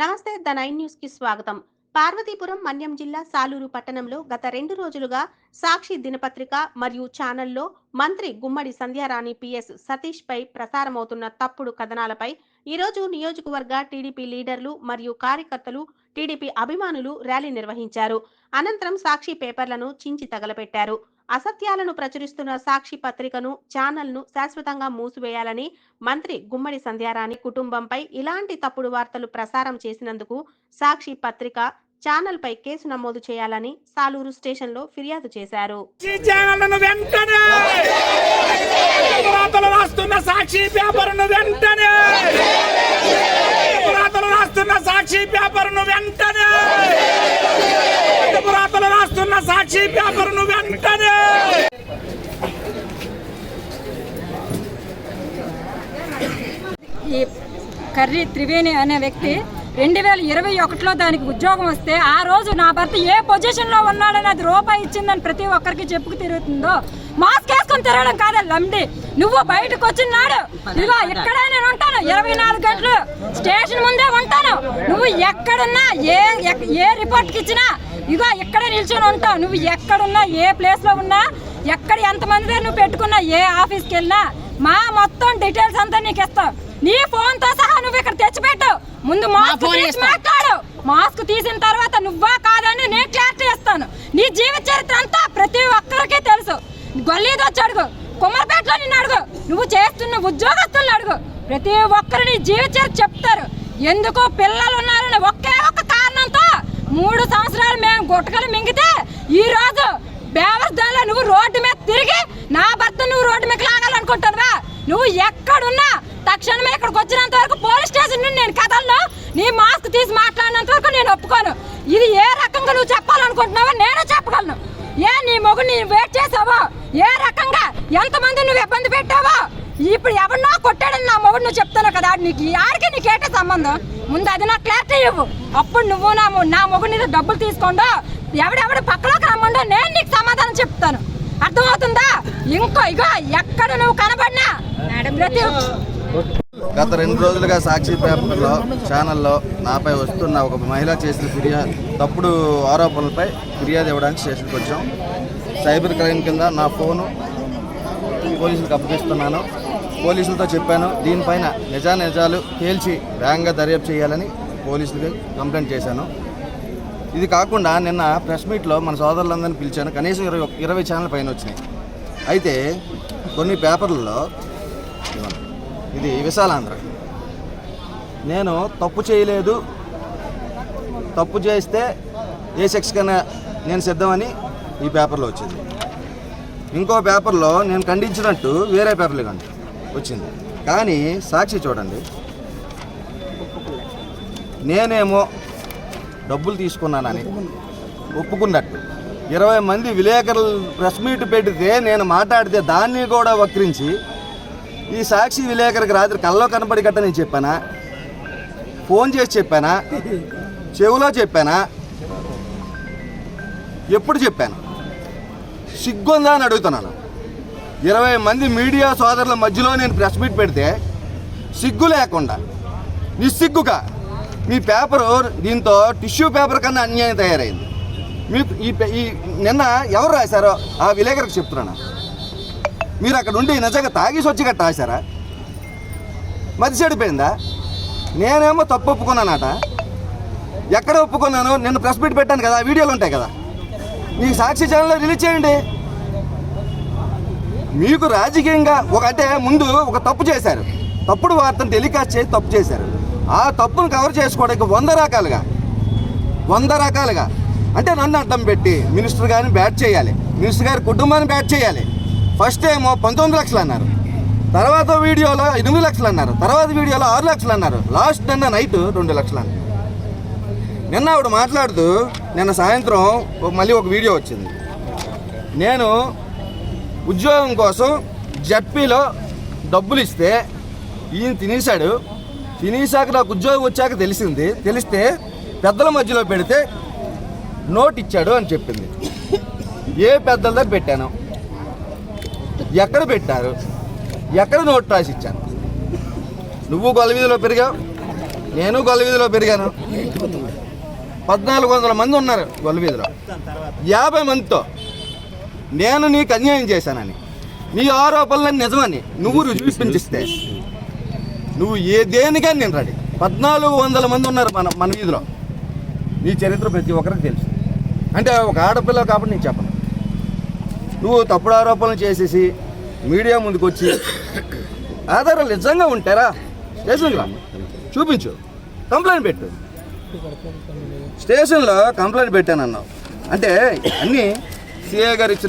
నమస్తే the nine న్యూస్కి స్వాగతం. పార్వతీపురం మన్యం జిల్లా సాలూరు పట్టణంలో గత రెండు రోజులుగా సాక్షి దినపత్రిక మరియు ఛానల్లో మంత్రి గుమ్మడి సంధ్యారాణి పిఎస్ సతీష్ పై ప్రసారమవుతున్న తప్పుడు కథనాలపై ఈరోజు నియోజకవర్గ టీడీపీ లీడర్లు మరియు కార్యకర్తలు టీడీపీ అభిమానులు ర్యాలీ నిర్వహించారు. అనంతరం సాక్షి పేపర్లను చించి తగలపెట్టారు. అసత్యాలను ప్రచురిస్తున్న సాక్షి పత్రికను ఛానల్ను శాశ్వతంగా మూసివేయాలని మంత్రి గుమ్మడి సంధ్యారాణి కుటుంబంపై ఇలాంటి తప్పుడు వార్తలు ప్రసారం చేసినందుకు సాక్షి పత్రిక ఛానల్పై కేసు నమోదు చేయాలని సాలూరు స్టేషన్లో ఫిర్యాదు చేశారు. సాక్షి రాస్తున్న సాక్షి పేపర్ను వెంటనే పురాతలు రాస్తున్న సాక్షి పేపర్ను వెంటనే పురాతలు రాస్తున్న సాక్షి పేపర్ను వెంటనే ఈ కర్రీ త్రివేణి అనే వ్యక్తి రెండు వేల ఇరవై ఒకటిలో దానికి ఉద్యోగం వస్తే ఆ రోజు నా భర్త ఏ పొజిషన్లో ఉన్నాడని అది రూపాయి ఇచ్చిందని ప్రతి ఒక్కరికి చెప్పుకు తిరుగుతుందో? మాస్క్ వేసుకొని తిరగడం కాదా లండి. నువ్వు బయటకు వచ్చినాడు ఇదిగో ఇక్కడే నేను ఉంటాను ఇరవై నాలుగు గంటలు స్టేషన్ ముందే ఉంటాను. నువ్వు ఎక్కడున్నా ఏ ఎక్- ఏ రిపోర్ట్కి ఇచ్చినా ఇగో ఇక్కడే నిల్చొని ఉంటావు. నువ్వు ఎక్కడున్నా ఏ ప్లేస్లో ఉన్నా ఎక్కడ ఎంతమంది నువ్వు పెట్టుకున్నా ఏ ఆఫీస్కి వెళ్ళినా మా మొత్తం డీటెయిల్స్ అంతా నీకు ఇస్తావు నీ ఫోన్తో సహా నువ్వు ఇక్కడ తెచ్చిపెట్టు. ముందు మాస్క్ తీసి మాట్లాడు. మాస్క్ తీసిన తర్వాత నువ్వా కాదని నేను క్లారిటీ ఇస్తాను. నీ జీవిత చరిత్ర అంతా ప్రతి ఒక్కరికి తెలుసు. గొల్లీది వచ్చి అడుగు. కుమ్మరిపేటలో నిన్ను అడుగు. నువ్వు చేస్తున్న ఉద్యోగస్తులను అడుగు. ప్రతి ఒక్కరు నీ జీవిత చరిత్ర చెప్తారు. ఎందుకు పిల్లలు ఉన్నారని ఒకే ఒక్క కారణంతో మూడు సంవత్సరాలు మేము గుట్టకలు మింగితే ఈ రోజు బేవర్దాలో నువ్వు రోడ్డు మీద తిరిగి నా భర్త నువ్వు రోడ్డు మీద లాగాలనుకుంటావా నువ్వు ఎక్కడున్నా తక్షణమే ఇక్కడికి వచ్చినంత వరకు పోలీస్ స్టేషన్ నుండి నేను కథల్లో నీ మాస్క్ తీసి మాట్లాడినంత వరకు నేను ఒప్పుకోను. ఇది ఏ రకంగా నువ్వు చెప్పాలనుకుంటున్నావో నేను చెప్పగలను. ఏ నీ మొగుడు వెయిట్ చేసావో ఏ రకంగా ఎంతమంది నువ్వు ఇబ్బంది పెట్టావో ఇప్పుడు ఎవరినో కొట్టాడని నా మొగుడు నువ్వు చెప్తాను కదా నీకు ఆడికి నీకేంటి సంబంధం? ముందు అది నాకు క్లారిటీ ఇవ్వు. అప్పుడు నువ్వు నా నా మొగుడు మీద డబ్బులు తీసుకోండో ఎవడెవడు పక్కలోకి రమ్మండో నేను నీకు సమాధానం చెప్తాను. అర్థమవుతుందా? ఇంకో ఇగో ఎక్కడ నువ్వు కనబడినా ప్రతి గత రెండు రోజులుగా సాక్షి పేపర్లో ఛానల్లో నాపై వస్తున్న ఒక మహిళ చేసిన ఫిర్యాదు తప్పుడు ఆరోపణలపై ఫిర్యాదు ఇవ్వడానికి స్టేషన్కి వచ్చాం. సైబర్ క్రైమ్ కింద నా ఫోను పోలీసులకు అప్పగిస్తున్నాను. పోలీసులతో చెప్పాను దీనిపైన నిజా నిజాలు తేల్చి వేగంగా దర్యాప్తు చేయాలని పోలీసులకి కంప్లైంట్ చేశాను. ఇది కాకుండా నిన్న ప్రెస్ మీట్లో మన సోదరులందరినీ పిలిచాను కనీసం ఇరవై ఇరవై ఛానల్ పైన వచ్చినాయి. అయితే కొన్ని పేపర్లలో ఇది విశాలాంధ్ర. నేను తప్పు చేయలేదు. తప్పు చేస్తే ఏ సెక్స్ కన్నా నేను సిద్ధమని ఈ పేపర్లో వచ్చింది. ఇంకో పేపర్లో నేను ఖండించినట్టు వేరే పేపర్లు కంట వచ్చింది. కానీ సాక్షి చూడండి. నేనేమో డబ్బులు తీసుకున్నానని ఒప్పుకున్నట్టు. ఇరవై మంది విలేకరులు ప్రెస్ మీట్ పెడితే నేను మాట్లాడితే దాన్ని కూడా వక్రించి ఈ సాక్షి విలేకరికి రాత్రి కళ్ళలో కనపడి గట్ట నేను చెప్పానా? ఫోన్ చేసి చెప్పానా? చెవులో చెప్పానా? ఎప్పుడు చెప్పాను? సిగ్గుందా అని అడుగుతున్నాను. ఇరవై మంది మీడియా సోదరుల మధ్యలో నేను ప్రెస్ మీట్ పెడితే సిగ్గు లేకుండా నిస్సిగ్గుగా మీ పేపరు దీంతో టిష్యూ పేపర్ కన్నా అన్యాయం తయారైంది. మీకు ఈ పే- ఈ నిన్న ఎవరు రాశారో ఆ విలేకరికి చెప్తున్నాను. మీరు అక్కడ ఉండి నిజంగా తాగేసి వచ్చి గట్ట ఆశారా? మతి చెడిపోయిందా? నేనేమో తప్పు ఒప్పుకున్నానట. ఎక్కడ ఒప్పుకున్నాను నేను ప్రెస్ మీట్ పెట్టాను కదా ఆ వీడియోలు ఉంటాయి కదా. మీకు సాక్షి ఛానల్లో రిలీజ్ చేయండి. మీకు రాజకీయంగా ఒక అంటే ముందు ఒక తప్పు చేశారు. తప్పుడు వార్తను టెలికాస్ట్ చేసి తప్పు చేశారు. ఆ తప్పును కవర్ చేసుకోవడానికి వంద రకాలుగా వంద రకాలుగా. అంటే నన్ను అడ్డం పెట్టి మినిస్టర్ గారిని బ్యాట్ చేయాలి. మినిస్టర్ గారి కుటుంబాన్ని బ్యాట్ చేయాలి. ఫస్ట్ ఏమో పంతొమ్మిది లక్షలు అన్నారు. తర్వాత వీడియోలో ఎనిమిది లక్షలు అన్నారు. తర్వాత వీడియోలో ఆరు లక్షలు అన్నారు. లాస్ట్ నిన్న నైట్ రెండు లక్షలు అన్నారు. నిన్న ఆవిడ మాట్లాడుతూ నిన్న సాయంత్రం ఒక- మళ్ళీ ఒక వీడియో వచ్చింది. నేను ఉద్యోగం కోసం జడ్పీలో డబ్బులు ఇస్తే ఈయన తినేశాడు. తినేశాక నాకు ఉద్యోగం వచ్చాక తెలిసింది. తెలిస్తే పెద్దల మధ్యలో పెడితే నోట్ ఇచ్చాడు అని చెప్పింది. ఏ పెద్దల దగ్గర పెట్టాను? ఎక్కడ పెట్టారు? ఎక్కడ నోట్ రాసి ఇచ్చాను నువ్వు గొలవీధిలో పెరిగావు నేను గొల్లవీధిలో పెరిగాను. పద్నాలుగు వందల మంది ఉన్నారు గొల్లవీధిలో యాభై మందితో నేను నీకు అన్యాయం చేశానని నీ ఆరోపణలను నిజమని నువ్వు రుజువు చూపించిస్తే నువ్వు ఏ దేనికని నేను రెడీ. పద్నాలుగు వందల మంది ఉన్నారు మన మన వీధిలో. నీ చరిత్ర ప్రతి ఒక్కరికి తెలుసు. అంటే ఒక ఆడపిల్ల కాబట్టి నేను చెప్పను. నువ్వు తప్పుడు ఆరోపణలు చేసేసి మీడియా ముందుకు వచ్చి ఆధారాలు నిజంగా ఉంటారా స్టేషన్లో చూపించు. కంప్లైంట్ పెట్టు. స్టేషన్లో కంప్లైంట్ పెట్టానన్నావు. అంటే అన్నీ సిఏ గారు ఇచ్చిన